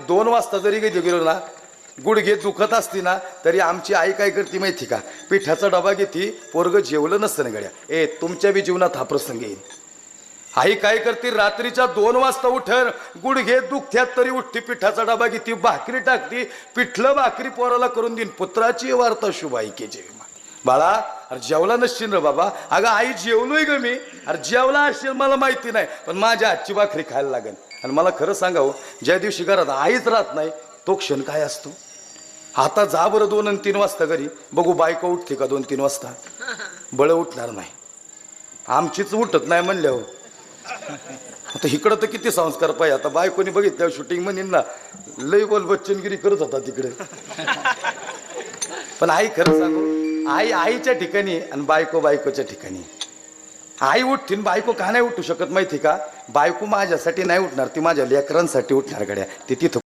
दोन वाजता जरी गेलो गेलो ना गुडघे दुखत असती ना तरी आमची आई काय करते माहिती का? पिठाचा डबा घेते पोरग जेवलं नसतं ना गड्या. ए तुमच्या बी जीवनात हा प्रसंग येईल आई काय करते रात्रीच्या दोन वाजता उठर गुडघे दुखत्यात तरी उठते पिठाचा डबा घेते भाकरी टाकते पिठलं भाकरी पोराला करून देईन. पुत्राची वार्ता शुभ ऐकेची बाळा अरे जेवला नसशील रे बाबा. अगं आई जेवलोय ग मी. अरे जेवला असशील मला माहिती नाही. पण माझ्या आजची भाकरी खायला लागेल. आणि मला खरं सांगावं ज्या दिवशी घरात आईच राहत नाही तो क्षण काय असतो? आता जा बरं दोन आणि तीन वाजता घरी. बघू बायको उठते का दोन तीन वाजता? बळ उठणार नाही. आमचीच उठत नाही म्हणल्यावर. आता इकडं तर किती संस्कार पाहिजे आता बायकोनी बघितल्यावर शूटिंग म्हणेन ना लई बोल बच्चनगिरी करत होता तिकडे. पण आई खरं सांगू आई आईच्या ठिकाणी आणि बायको बायकोच्या ठिकाणी. आई उठतीन बायको का नाही उठू शकत माहिती का? बायको माझ्यासाठी नाही उठणार ती माझ्या लेकरांसाठी उठणार गड्या. ती तिथं